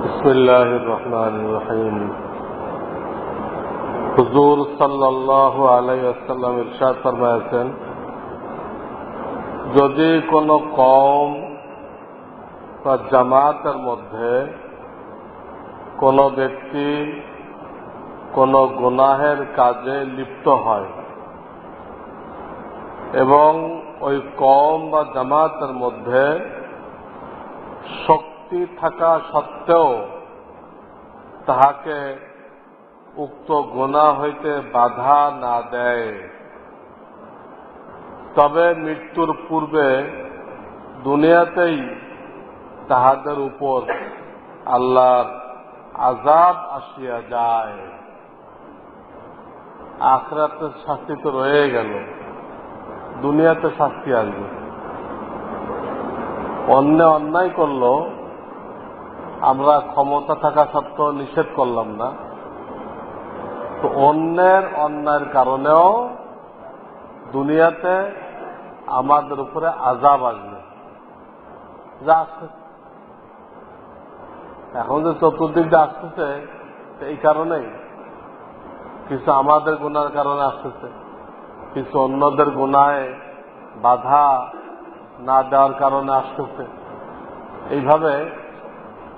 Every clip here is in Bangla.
بسم الله الرحمن الرحيم হুজুর সাল্লাহ আলাইসাল্লাম ইরশাদ ফরমায়াছেন যদি কোনো কম বা জামাতের মধ্যে কোনো ব্যক্তি কোনো গুনাহের কাজে লিপ্ত হয় এবং ওই কম বা জামাতের মধ্যে শক্তি থাকা সত্ত্বেও তাহাকে উক্ত গোনা হইতে বাধা না দেয়। তবে মৃত্যুর পূর্বে দুনিয়াতেই তাহাদের উপর আল্লাহর আজাব আসিয়া যায়। আখরাতের শাস্তি তো রয়ে গেল, দুনিয়াতে শাস্তি আসবে অন্য অন্যায় করল আমরা ক্ষমতা থাকা সত্ত্বেও নিষেধ করলাম না। তো অন্যের অন্যায়ের কারণেও দুনিয়াতে আমাদের উপরে আজাব আসবে। যা আসতেছে এখন যে চতুর্দিক দিয়ে আসতেছে এই কারণেই কিছু আমাদের গুনার কারণে আসতেছে। কিছু অন্যদের গুনায় বাধা না দেওয়ার কারণে আসতেছে। এইভাবে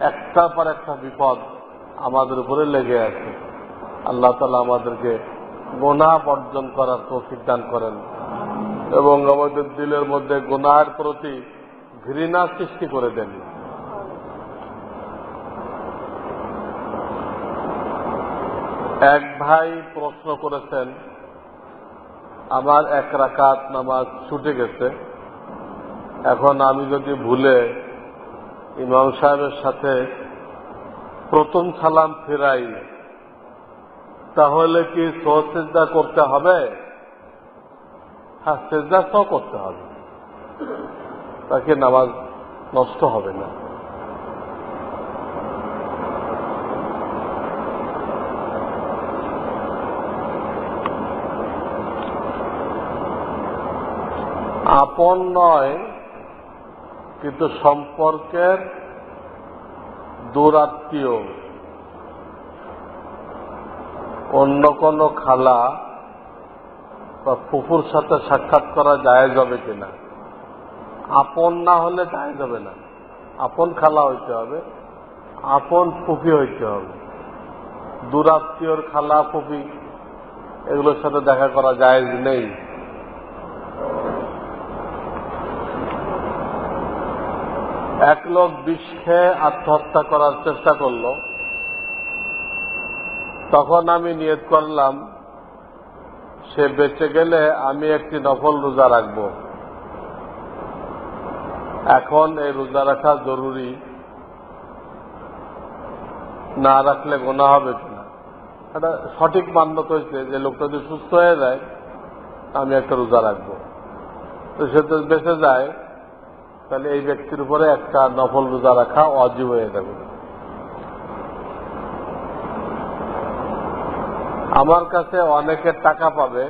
একটার পর একটা বিপদ আমাদের উপরে লেগে আছে। আল্লাহ তালা আমাদেরকে গোনা বর্জন করার তৌফিক দান করেন এবং আমাদের দিলের মধ্যে গোনার প্রতি ঘৃণা সৃষ্টি করে দেন। এক ভাই প্রশ্ন করেছেন, আমার এক রাকাত নামাজ ছুটে গেছে, এখন আমি যদি ভুলে ইমাম সাহেবের সাথে প্রথম সালাম ফেরাই। তাহলে কি সহসেজদা করতে হবে? হ্যাঁ সেজদা সহ করতে হবে। তাকে নামাজ নষ্ট হবে না। আপন নয় কিন্তু সম্পর্কের দূরাত্মীয়। অন্য কোন খালা বা ফুফুর সাথে সাক্ষাৎ করা যায় যাবে কিনা? আপন না হলে যায় যাবে না। আপন খালা হইতে হবে, আপন ফুফি হইতে হবে। দূরাত্মীয়র খালা ফুফি, এগুলোর সাথে দেখা করা যায় নেই। এক লোক বিষ খেয়ে আত্মহত্যা করার চেষ্টা করল। তখন আমি নিয়ত করলাম, সে বেঁচে গেলে আমি একটি নফল রোজা রাখব। এখন এই রোজা রাখা জরুরি। না রাখলে গোনা হবে কিনা? এটা সঠিক মান্যত হয়েছে যে লোকটা যদি সুস্থ হয়ে যায়, আমি একটা রোজা রাখব। তো সে তো বেঁচে যায় তাহলে এই ব্যক্তির উপরে একটা নফল রোজা রাখা অজীব হয়ে যাবে। আমার কাছে অনেকে টাকা পাবে,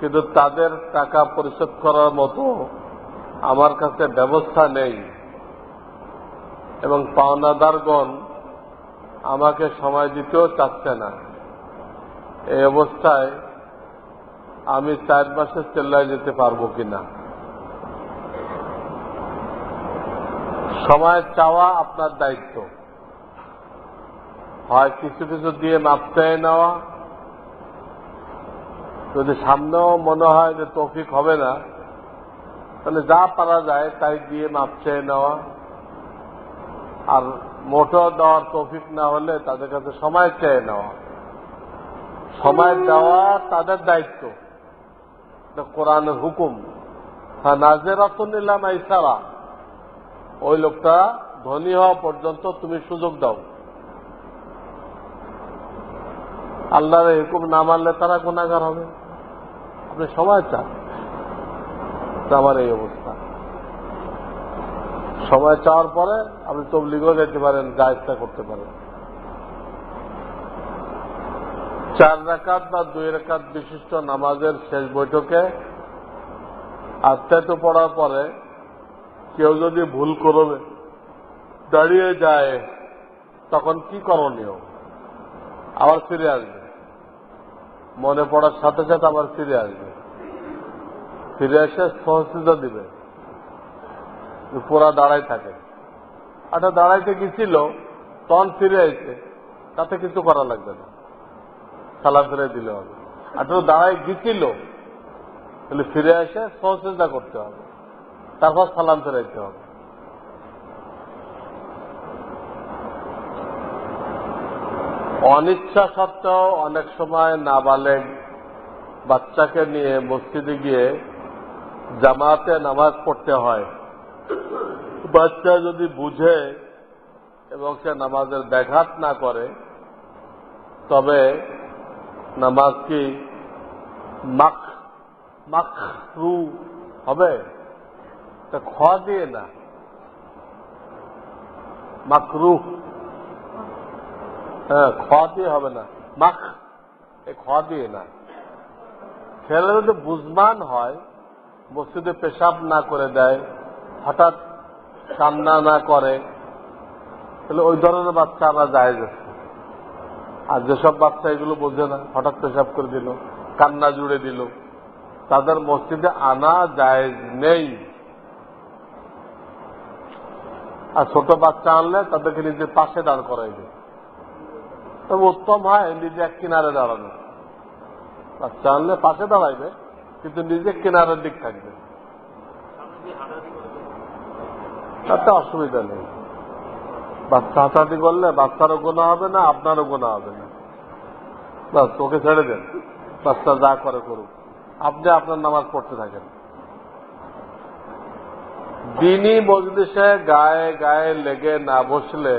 কিন্তু তাদের টাকা পরিশোধ করার মতো আমার কাছে ব্যবস্থা নেই। এবং পাওনাদারগণ আমাকে সময় দিতেও চাচ্ছে না। এই অবস্থায় আমি চার মাসে চেল্লায় যেতে পারব কিনা। সময় চাওয়া আপনার দায়িত্ব। হয় কিছু কিছু দিয়ে মাপ চেয়ে নেওয়া। যদি সামনেও মনে হয় যে তৌফিক হবে না, তাহলে যা পারা যায় তাই দিয়ে মাপ চেয়ে নেওয়া। আর মোটর দেওয়ার তৌফিক না হলে তাদের কাছে সময় চেয়ে নেওয়া। সময় দেওয়া তাদের দায়িত্ব। কোরআনের হুকুম। হ্যাঁ নাজেরাতুন ইলাম ইসারা ওই লোকটা ধনী হওয়া পর্যন্ত তুমি সুযোগ দাও। আল্লাহর হুকুম না মানলে তারা গুণাগার হবে। আপনি সময় চান। আমার এই অবস্থা। সময় চাওয়ার পরে আপনি তবলিগও যেতে পারেন, যা ইচ্ছা করতে পারেন। চার রাকাত বা দুই রাকাত বিশিষ্ট নামাজের শেষ বৈঠকে আত্মায়িত পড়ার পরে কেউ যদি ভুল করবে, দাঁড়িয়ে যায়, তখন কি করণীয়? আবার ফিরে আসবে। মনে পড়ার সাথে সাথে আবার ফিরে আসবে। ফিরে এসে সহযোগিতা দিবে। পুরা দাঁড়াই থাকে। আচ্ছা দাঁড়াইতে গেছিল, তখন ফিরে আইছে তাতে কিছু করা লাগবে না। সালাম ফিরে দিলে হবে। আর তো দাঁড়াই গেছিল, তাহলে ফিরে এসে সহযোগিতা করতে হবে। তারপর সালাম ফেরাইতে হবে। অনিচ্ছা সত্ত্বেও অনেক সময় নাবালেগ বাচ্চাকে নিয়ে মসজিদে গিয়ে জামাতে নামাজ পড়তে হয়। বাচ্চা যদি বুঝে এবং সে নামাজের ব্যাঘাত না করে, তবে নামাজ কি মাখ মাখ রু হবে? তা খ দিয়ে না। মাকরু হ্যাঁ খ দিয়ে হবে না। মাখ। এ খ দিয়ে না। ছেলে যদি বুঝমান হয়, মসজিদে পেশাব না করে দেয়, হঠাৎ কান্না না করে, তাহলে ওই ধরনের বাচ্চা আমরা যায় যাচ্ছে আর যেসব বাচ্চা এগুলো বোঝে না, হঠাৎ পেশাব করে দিল, কান্না জুড়ে দিল, তাদের মসজিদে আনা যায় নেই। আর ছোট বাচ্চা আনলে তাদেরকে নিজের পাশে দাঁড় করাইবে তবে উত্তম হয় নিজে এক কিনারে দাঁড়ানো। বাচ্চা আনলে পাশে দাঁড়াইবে কিন্তু নিজে কিনারের দিক থাকবে। তাতে অসুবিধা নেই। বাচ্চা হাতাহাতি করলে বাচ্চারও গোনা হবে না, আপনারও গোনা হবে না। বাস তোকে ছেড়ে দেন। বাচ্চা যা করে করুক। আপনি আপনার নামাজ পড়তে থাকেন। দিনই মজলিসে গায়ে গায়ে লেগে না বসলে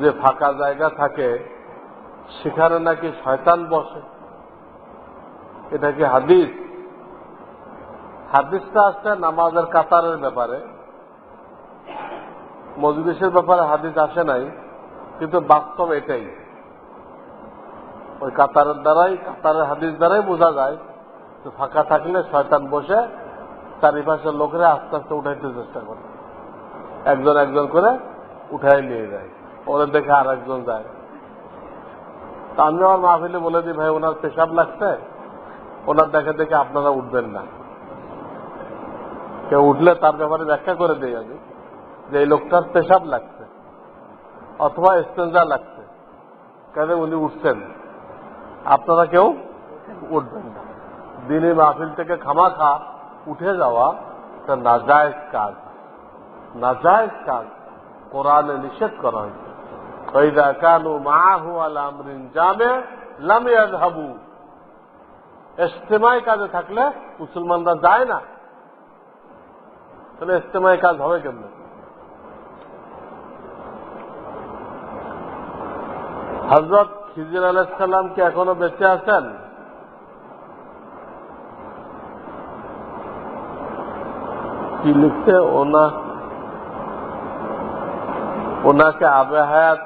যে ফাঁকা জায়গা থাকে, সেখানে নাকি শয়তান বসে। এটা কি হাদিস? হাদিসটা আসছে নামাজের কাতারের ব্যাপারে। মজলিসের ব্যাপারে হাদিস আসে নাই, কিন্তু বাস্তব এটাই। ওই কাতারের দ্বারাই, কাতারের হাদিস দ্বারাই বোঝা যায় ফাঁকা থাকলে শয়তান বসে চারিপাশের লোকেরা আস্তে আস্তে উঠাইতে চেষ্টা করে। একজন একজন করে উঠাই নিয়ে যায়। ওদের দেখে আর একজন যায়। তা আমি আমার মাহফিলে বলে দিই, ভাই, ওনার পেশাব লাগছে? ওনার দেখে দেখে আপনারা উঠবেন না। কেউ উঠলে তার ব্যাপারে ব্যাখ্যা করে দিই আমি, যে এই লোকটার পেশাব লাগছে অথবা স্টেঞ্জা লাগছে। কেন উনি উঠছেন? আপনারা কেউ উঠবেন না। দিনে মাহফিল থেকে খামাখা উঠে যাওয়া তা নাজায়জ কাজ। নাজায়জ কাজ কোরআনে নিষেধ করা হয়েছে। কাজে থাকলে মুসলমানরা যায় না। তাহলে এস্তেমায় কাজ হবে কেমন? হজরত খিজির আলাইসাল্লাম কি এখনও বেঁচে আছেন? কি লিখছে ওনা ওনাকে আবে হায়াত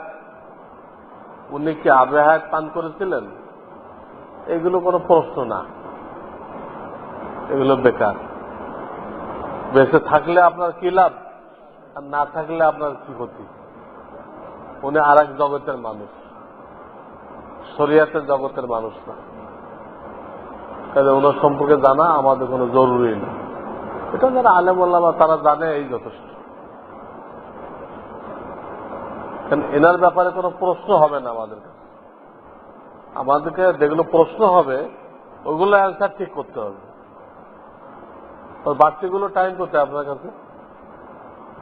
উনি কি আবে হায়াত পান করেছিলেন এগুলো কোনো প্রশ্ন না এগুলো বেকার বেঁচে থাকলে আপনার কি লাভ আর না থাকলে আপনার কি ক্ষতি উনি আর এক জগতের মানুষ শরিয়াতের জগতের মানুষ না তাহলে ওনার সম্পর্কে জানা আমাদের কোনো জরুরি না এটা যারা আলেম বা তারা জানে এই যথেষ্ট। এনার ব্যাপারে কোনো প্রশ্ন হবে না আমাদের আমাদেরকে যেগুলো প্রশ্ন হবে, ওগুলো অ্যান্সার ঠিক করতে হবে। বাচ্চাগুলো টাইম করতে আপনার কাছে?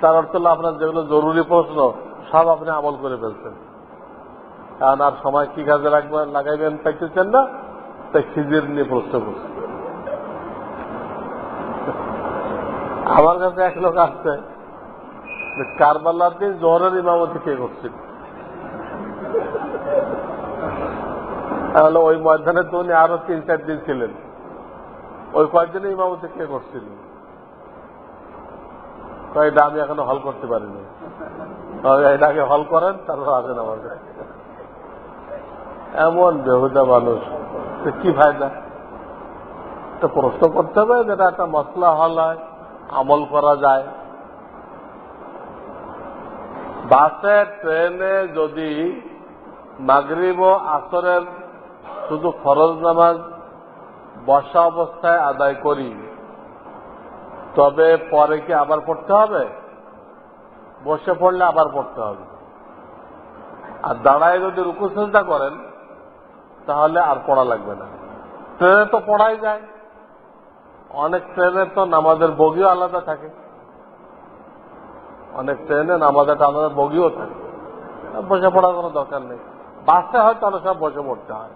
তার অর্থ হলো আপনার যেগুলো জরুরি প্রশ্ন, সব আপনি আমল করে ফেলছেন। কারণ আর সময় কি কাজে রাখবেন লাগাইবেন, পাইতেছেন না? তাই খিজির নিয়ে প্রশ্ন করছেন। আমার কাছে এক লোক আসছে, যে কারবালার দিন ইমামতি কে করছিল? তাহলে ওই ময়দানে তো উনি আরও তিন, চার দিন ছিলেন। ওই কয়েকদিনে ইমামতি কে করছিল? এটা আমি এখনও হল করতে পারিনি। এটা আগে হল করেন, তারপর আসেন আমার কাছে। এমন বেহুদা মানুষ কি ফায়দা? তো প্রশ্ন করতে হবে, যেটা একটা মশলা হল হয়। আমল করা যায়। বাসে, ট্রেনে যদি মাগরিব ও আসরের শুধু ফরজ নামাজ বসা অবস্থায় আদায় করি, তবে পরে কি আবার পড়তে হবে? বসে পড়লে আবার পড়তে হবে। আর দাঁড়ায় যদি রুকু চেষ্টা করেন, তাহলে আর পড়া লাগবে না। ট্রেনে তো পড়াই যায়। অনেক ট্রেনে তো নামাজের বগিও আলাদা থাকে। অনেক ট্রেনে নামাজের আলাদা বগিও থাকে। বসে পড়ার কোনো দরকার নেই। বাসে হয়তো অনেক সব বসে পড়তে হয়।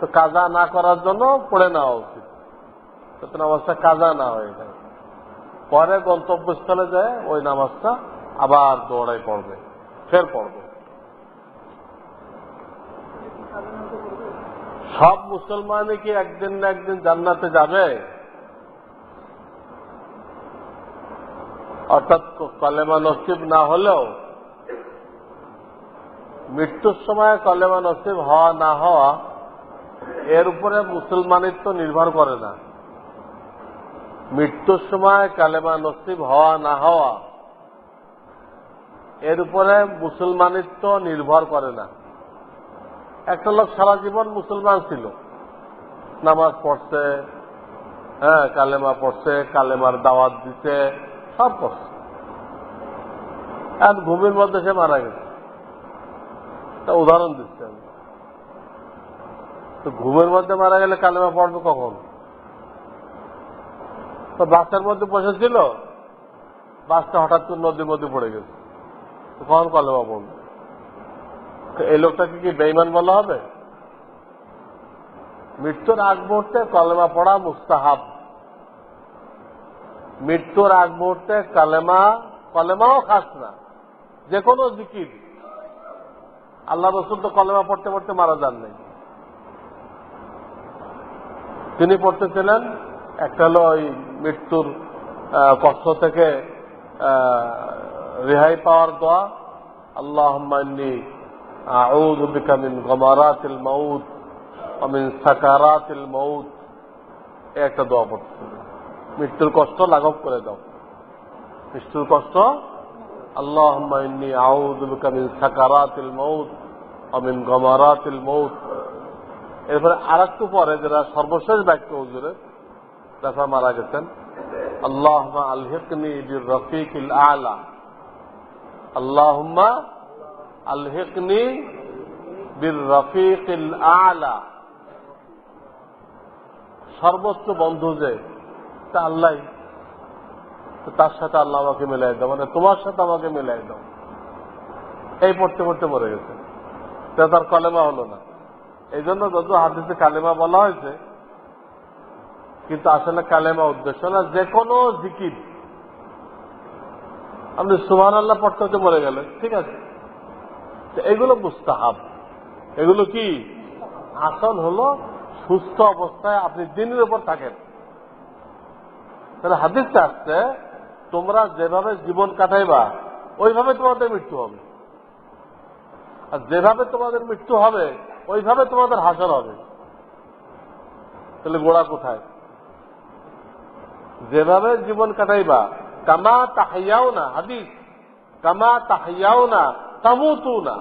তো কাজা না করার জন্য পড়ে নেওয়া উচিত। নামাজটা কাজা না হয়ে যায়। পরে গন্তব্যস্থলে যায়, ওই নামাজটা আবার দৌড়াই পড়বে। ফের পড়বে। সব মুসলমানই কি একদিন না একদিন জান্নাতে যাবে? অর্থাৎ কলেমা নসিব না হলেও, মৃত্যুর সময় কলেমা নসিব হওয়া না হওয়া, এর উপরে মুসলমানিত্ব নির্ভর করে না। মৃত্যুর সময় কালেমা নসিব হওয়া না হওয়া, এর উপরে মুসলমানিত্ব নির্ভর করে না। একটা লোক সারা জীবন মুসলমান ছিল। নামাজ পড়ছে হ্যাঁ কালেমা পড়ছে, কালেমার দাওয়াত দিছে সব করছে আর ভূমির মধ্যে সে মারা গেছে। তা উদাহরণ দিচ্ছে আমি। তো ঘুমের মধ্যে মারা গেলে কালেমা পড়বে কখন? তো বাচ্চার মধ্যে বসেছিল বাসটা হঠাৎ করে নদীর মধ্যে পড়ে গেছে। তো কখন কলেমা পড়বে? তো এই লোকটাকে কি বেইমান বলা হবে? মৃত্যুর আগ মুহূর্তে কলেমা পড়া মুস্তাহাব। মৃত্যুর আগ মুহূর্তে কালেমা, কলেমাও খাস না। যে কোনো জিকির। আল্লাহ রসুল তো কলেমা পড়তে পড়তে মারা যান নাই। তিনি পড়তেছিলেন, একটা হলো ওই মৃত্যুর কষ্ট থেকে রেহাই পাওয়ার দোয়া। আল্লাহ আউদ বিকামিন গমারাতিল মৌত অমিন সাকারাতিল মৌত একটা দোয়া পড়তেছিলেন। মৃত্যুর কষ্ট লাঘব করে দাও মৃত্যুর কষ্ট? আল্লাহ সাকারাতিল মাউত ওয়া মিন গমারাতিল মাউত। এরপরে আর একটু পরে যেটা সর্বশেষ বাক্য হুজুরের দেখা মারা গেছেন। আল্লাহ আলহিকনি বির রফিকিল আলা। আল্লাহুম্মা আলহিকনি বির রফিকিল আলা। সর্বোচ্চ বন্ধু যে তা আল্লাহ। তার সাথে আল্লাহ আমাকে মিলাই দাও মানে তোমার সাথে আমাকে মিলাই দাও। এই পড়তে পড়তে মরে গেছে। তার কলেমা হলো না। এই জন্য যত হাদিসে কালেমা বলা হয়েছে, কিন্তু আসলে কালেমা উদ্দেশ্য না, যে কোনো জিকির। আপনি সুহান আল্লাহ পড়তে হতে মরে গেলেন, ঠিক আছে? এগুলো মুস্তাহাব। এগুলো কি? আসল হলো সুস্থ অবস্থায় আপনি দিনের উপর থাকেন। তাহলে হাদিসটা আসছে, তোমরা যেভাবে জীবন কাটাইবা, ওইভাবে তোমাদের মৃত্যু হবে। আর যেভাবে তোমাদের মৃত্যু হবে, ওইভাবে তোমাদের হাসর হবে। তাহলে গোড়া কোথায়? যেভাবে জীবন কাটাইবা, কামা তাহাইয়াও না হাদিস, কামা তাহাইয়াও না তামুতু না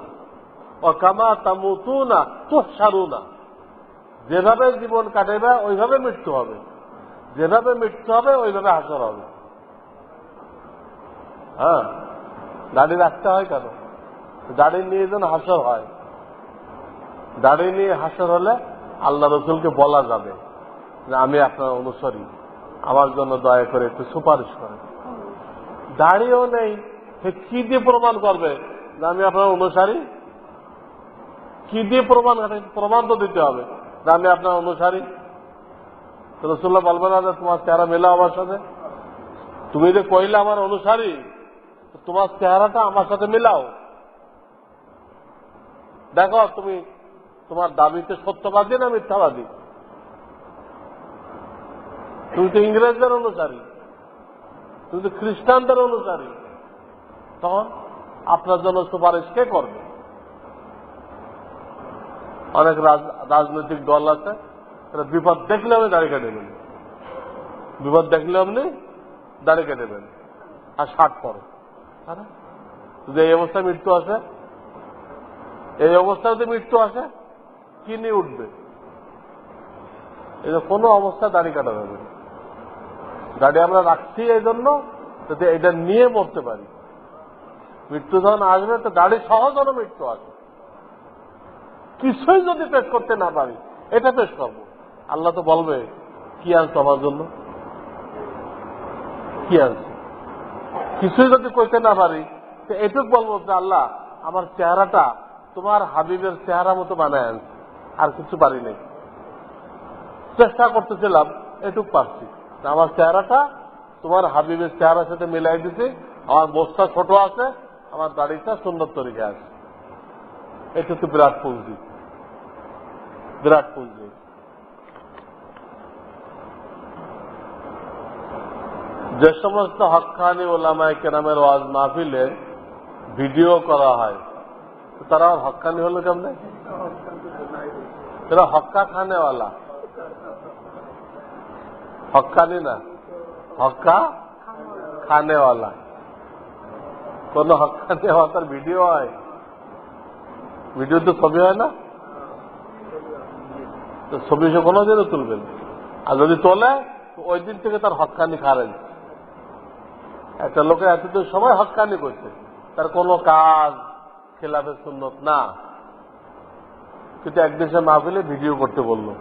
ও কামা তামুতু না তুসারু না যেভাবে জীবন কাটাইবা, ওইভাবে মৃত্যু হবে। যেভাবে মৃত্যু হবে, ওইভাবে হাসর হবে। হ্যাঁ? দাড়ি রাখতে হয় কেন? দাড়ি নিয়ে যেন হাসর হয়। দাড়ি নিয়ে হাসর হলে আল্লাহ রসুলকে বলা যাবে যে, আমি আপনার অনুসরী। আমার জন্য দয়া করে একটু সুপারিশ করেন। দাড়িও নেই। সে কি দিয়ে প্রমাণ করবে যে, আমি আপনার অনুসারী? কি দিয়ে প্রমাণ প্রমাণ তো দিতে হবে যে, আমি আপনার অনুসারী। রসুল্লাহ বলবে না যে তোমার চেহারা মেলা আমার সাথে। তুমি যে কইলে আমার অনুসারী তোমার চেহারাটা আমার সাথে মিলাও। দেখো, তুমি তোমার দাবিতে সত্যবাদী না মিথ্যাবাদী? তুমি তো ইংরেজদের অনুসারী। তুমি তো খ্রিস্টানদের অনুসারী। তখন আপনার জন্য সুপারিশ কে করবে? অনেক রাজনৈতিক দল আছে। বিপদ দেখলে আপনি দাড়ি কেটে নেবেন। বিপদ দেখলে আপনি দাড়ি কেটে নেবেন। আর ষাট পরে। যদি এই অবস্থায় মৃত্যু আসে, এই অবস্থায় যদি মৃত্যু আসে, কি নিয়ে উঠবে? এই কোনো অবস্থায় দাড়ি কাটা যাবে। দাড়ি আমরা রাখছি এই জন্য যাতে এটা নিয়ে মরতে পারি। মৃত্যু যখন আসবে, তো দাড়ি সহ যেন মৃত্যু আসে। কিছুই যদি পেশ করতে না পারি, এটা পেশ করব। আল্লাহ তো বলবে, কি আনছো আমার জন্য? কি আনছো? কিছুই যদি করতে না পারি, তো এটুক বলব যে, আল্লাহ, আমার চেহারাটা তোমার হাবিবের চেহারা মতো বানায় আনছে, আর কিছু পারি নাই। চেষ্টা করতেছিলাম, এটুক পারছি। আমার চেহারাটা তোমার হাবিবের চেহারার সাথে মিলাই দিছি, আমার বস্তা ছোট আছে, আমার দাড়িটা সুন্দর তরিকে আছে। এটা তো বিরাট পুঁজি। বিরাট পুঁজি। যে সমস্ত হকানি ওলামায় কেরামের ওয়াজ মাহফিলে ভিডিও করা হয় তারা আবার হকানি হলো কেমনে? এরা হক্কা খানেওয়ালা হকানি না, হক্কা খানেওয়ালা। কোন হকানি হওয়ার ভিডিও হয়। ভিডিও তো ছবি হয় না। ছবি সে কোনো দিনও তুলবেন আর যদি তোলে ওই দিন থেকে তার হকানি খারেন একটা লোকে এতদিন সময় হকানি করছে, তার কোনো কাজ খেলাফে সুন্নত না। কিন্তু একদিন সে মাহফিলে ভিডিও করতে বলল,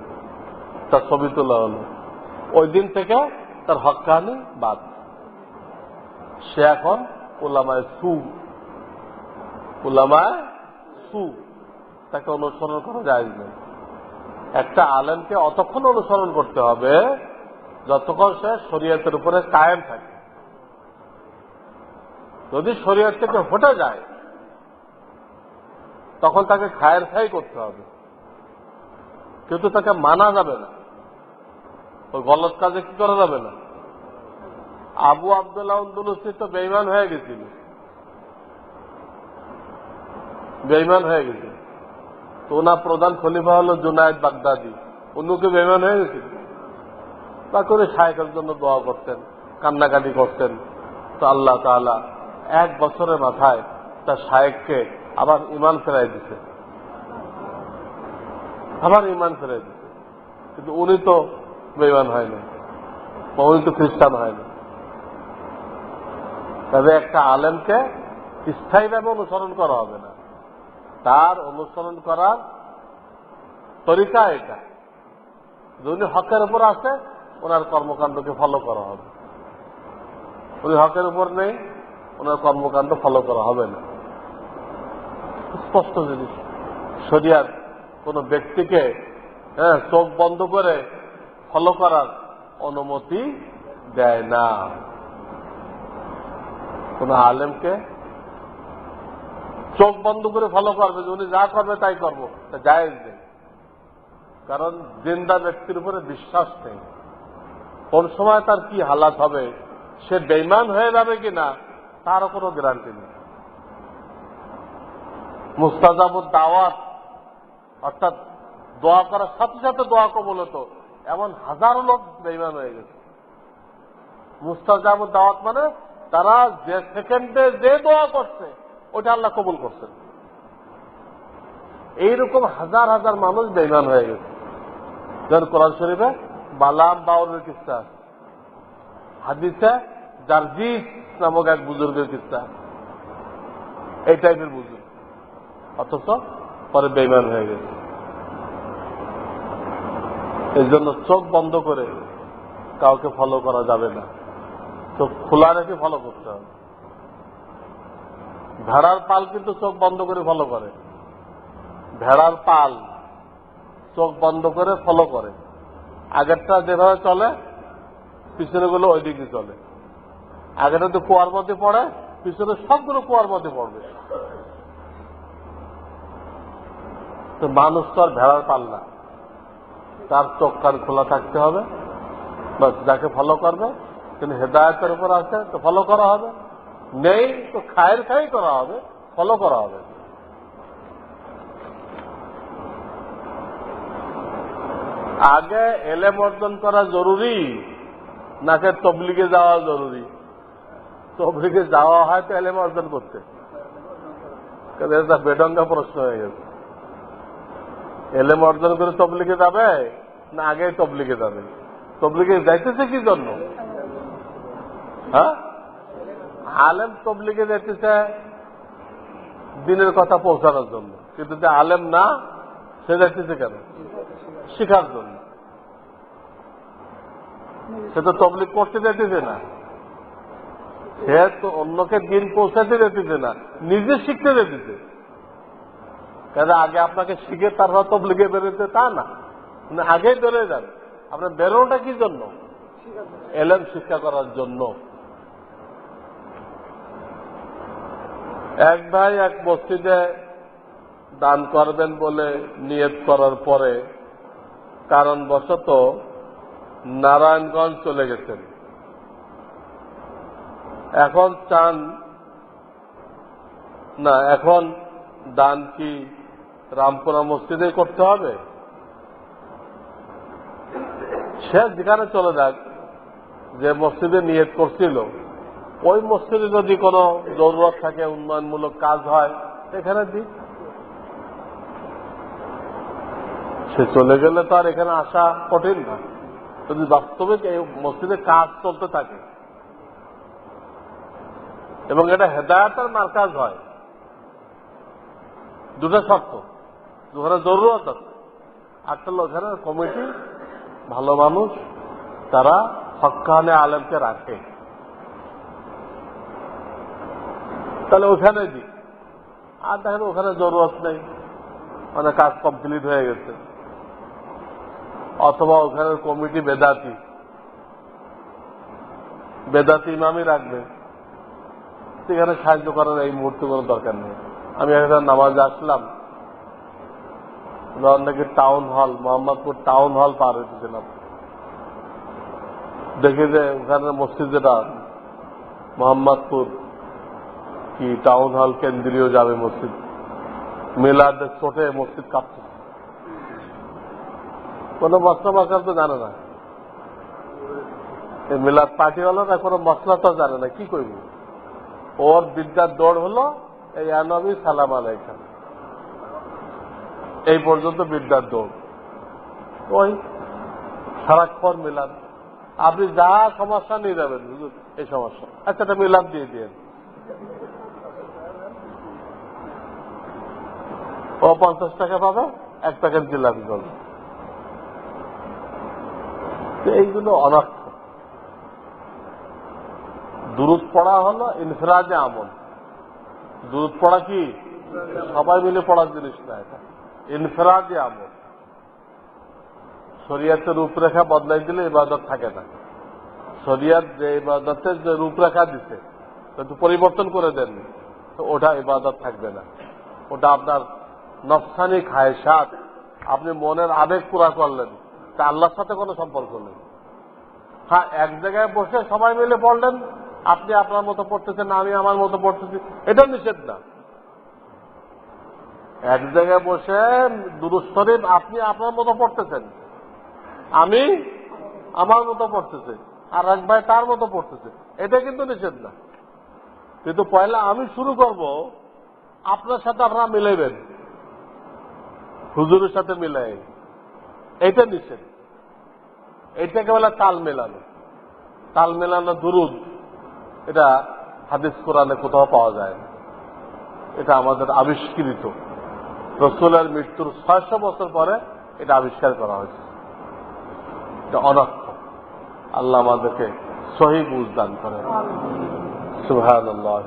তার ছবি তোলা হলো। ওই দিন থেকে তার হকানি বাদ। সে এখন ওলামায় সু। ওলামায় সু। তাকে অনুসরণ করা যায় না। একটা আলেমকে অতক্ষণ অনুসরণ করতে হবে, যতক্ষণ সে শরীয়তের উপরে কায়েম থাকে। যদি শরীয়ত থেকে হটে যায়, তখন তাকে খায়ের খাই করতে হবে। কিন্তু তাকে মানা যাবে না। ওই গলত কাজে কি করা যাবে না? আবু আবদুল্লাহ উন্দুলুসি তো বেইমান হয়ে গেছিল। বেইমান হয়ে গেছিল। তো ওনার প্রধান খলিফা হলো জুনায়দ বাগদাদি। অন্যকে বেইমান হয়ে গেছিল? তা করে শায়কের জন্য দোয়া করতেন, কান্নাকাটি করতেন। তো আল্লাহ তাআলা এক বছরের মাথায় তার শায়েককে আবার ইমান ফেরাই দিছে। আবার ইমান ফেরাই দিছে। কিন্তু উনি তো বেইমান হয় না বা উনি তো খ্রিস্টান হয় না তবে একটা আলেমকে স্থায়ীভাবে অনুসরণ করা হবে না। তার অনুসরণ করার তরিকা এটা। যে উনি হকের উপর আছে, ওনার কর্মকাণ্ডকে ফলো করা হবে। উনি হকের উপর নেই ওনার কর্মকাণ্ড ফলো করা হবে না। স্পষ্ট জিনিস। শরিয়ার কোন ব্যক্তিকে হ্যাঁ চোখ বন্ধ করে ফলো করার অনুমতি দেয় না। কোন আলেমকে চোখ বন্ধ করে ফলো করবে যে উনি যা করবে তাই করব, তা জায়েজ নেই। কারণ জিন্দা ব্যক্তির উপরে বিশ্বাস নেই। কোন সময় তার কি হালাত হবে, সে বেইমান হয়ে যাবে কিনা তারও কোনো গ্যারান্টি নেই। মুস্তাজাবুর দাওয়াত, অর্থাৎ দোয়া করার সাথে সাথে দোয়া কবল হতো। এমন হাজারো লোক বেইমান হয়ে গেছে। মুস্তাজাবুর দাওয়াত মানে তারা যে সেকেন্ডে যে দোয়া করছে, ওটা আল্লাহ কবুল করছেন। এইরকম হাজার হাজার মানুষ বেইমান হয়ে গেছে। যেন কোরআন শরীফে বালাম বাউরের কিস্তা হাদিসে জার্জিস নামক এক বুজুর্গের কিস্তা। এই টাইপের বুজুর্গ। অথচ পরে বেইমান হয়ে গেছে। এই জন্য চোখ বন্ধ করে কাউকে ফলো করা যাবে না। চোখ খোলা রেখে ফলো করতে হবে। ভেড়ার পাল কিন্তু চোখ বন্ধ করে ফলো করে। ভেড়ার পাল চোখ বন্ধ করে ফলো করে। আগেরটা যেভাবে চলে, পিছনে গুলো ওই দিকে চলে। আগেটা তো কুয়ার মধ্যে পড়ে, পিছনে সবগুলো কুয়ার মধ্যে পড়বে। তো মানুষ তো আর ভেড়ার পাল না। তার চোখ কান খোলা থাকতে হবে। বাস যাকে ফলো করবে কিন্তু হেদায়তের উপর আছে, তো ফলো করা হবে। নেই, তো খায়ের খাই করা হবে ফলো করা হবে। আগে এলেম অর্জন করা জরুরি, নাকি তবলিগে যাওয়া জরুরি। তবলিগে যাওয়া হয় তো এলেম অর্জন করতে। এটা বেডঙ্গা প্রশ্ন হয়ে গেছে। এলেম অর্জন করে তবলিগে যাবে, না আগে তবলিগে যাবে। তবলিগে যাইতেছে কি জন্য? হ্যাঁ? আলেম তবলিগে যাইতেছে দিনের কথা পৌঁছানোর জন্য। কিন্তু যে আলেম না, সে যাইতেছে কেন? শিখার জন্য। সে তো তবলিগ করতে যাইতেছে না। সে তো অন্যকে দিন পৌঁছাতে যেতেছে না, নিজে শিখতে যেতেছে কাজে আগে আপনাকে শিখে তারপর তবলিগে বেরোতে তা না। আগেই বেরোয় যান। আপনার বেরোনোটা কি জন্য? এলেম শিক্ষা করার জন্য। এক ভাই এক মসজিদে দান করবেন বলে নিয়ত করার পরে কারণ কারণবশত নারায়ণগঞ্জ চলে গেছেন। এখন চান না, এখন দান কি রামপুরা মসজিদে করতে হবে? সে যেখানে চলে যাক, যে মসজিদে নিয়ত করছিল, ওই মসজিদে যদি কোনো জরুরত থাকে, উন্নয়নমূলক কাজ হয়, এখানে দিক। সে চলে গেলে তো আর এখানে আসা কঠিন না। যদি বাস্তবিক এই মসজিদে কাজ চলতে থাকে এবং এটা হেদায়তের মার্কাজ হয়। দুটো শর্ত। ওখানে জরুরত আছে। একটা ওখানে কমিটি, ভালো মানুষ, তারা হকানে আলেমকে রাখে। তাহলে ওখানে দিই আর দেখেন ওখানে জরুরত নেই। মানে কাজ কমপ্লিট হয়ে গেছে। অথবা ওখানের কমিটি বেদাতি। বেদাতি ইমামই রাখবে। সেখানে সাহায্য করার এই মুহূর্তে কোনো দরকার নেই। আমি একটা নামাজে আসলাম। নাকি town hall Mohammadpur town hall পার হইতেছিলাম। দেখি যে ওখানে মসজিদ যেটা, মোহাম্মদপুর, কি টাউন হল কেন্দ্রীয় যাবে মসজিদ। মিলাদের ছোটে মসজিদ কাঁপছে। কোন মশলা মশলা তো জানে না। এই মিলাদ পার্টি হলো না, কোনো মশলা তো জানে না, কি করব ওর বিদ্যার দৌড় হলো এই আনবী সালাম আলাইকাম। এই পর্যন্ত বিদ্যার দৌড়। ওই সারাক্ষণ মিলাদ আপনি যা সমস্যা নিয়ে যাবেন হুজুর, এই সমস্যা। আচ্ছা এটা মিলাদ দিয়ে দিন ও পঞ্চাশ টাকা পাবে এক প্যাকেট জিলাপি করবে এইগুলো অনর্থ। দুরুদ পড়া হলো ইনফরাজে আমল। দুরুদ পড়া কি? সবাই মিলে পড়ার জিনিস না এটা। ইনফরাজে আমল। শরিয়াতের রূপরেখা বদলাই দিলে ইবাদত থাকে না। শরিয়াত যে ইবাদতের যে রূপরেখা দিছে কিন্তু পরিবর্তন করে দেন তো ওটা ইবাদত থাকবে না। ওটা আপনার নফসানি খায়সাত আপনি মনের আবেগ পুরা করলেন। তা আল্লাহর সাথে কোনো সম্পর্ক নেই। হ্যাঁ এক জায়গায় বসে সবাই মিলে পড়লেন আপনি আপনার মতো পড়তেছেন, আমি আমার মতো পড়তেছি। এটা নিষেধ না। এক জায়গায় বসে দুরুস্তরিফ আপনি আপনার মতো পড়তেছেন। আমি আমার মতো পড়তেছে। আর এক ভাই তার মতো পড়তেছে। এটা কিন্তু নিষেধ না। কিন্তু পয়লা আমি শুরু করব, আপনার সাথে আপনারা মিলাইবেন। হুজুরের সাথে মিলাই। এটা নিষেধ। এটাকে বলে তাল মেলানো। তাল মেলানো দুরুদ। এটা হাদিস কোরআনে কোথাও পাওয়া যায় না এটা আমাদের আবিষ্কৃত রসুলের মৃত্যুর ছয়শ বছর পরে এটা আবিষ্কার করা হয়েছে এটা অনর্থ আল্লাহ আমাদেরকে সহি বুঝ দান করে সুহান আল্লাহ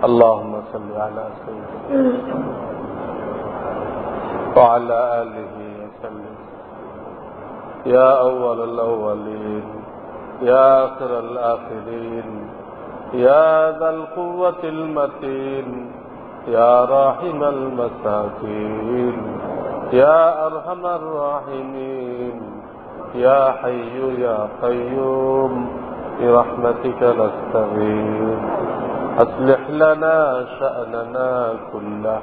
اللهم صل على سيدنا وعلى آله وسلم يا أول الأولين يا آخر الآخرين يا ذا القوة المتين يا راحم المساكين يا أرحم الراحمين يا حي يا قيوم برحمتك نستغيث. أصلح لنا شأننا كله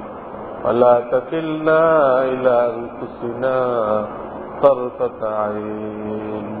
ولا تكلنا إلى أنفسنا طرفة عين.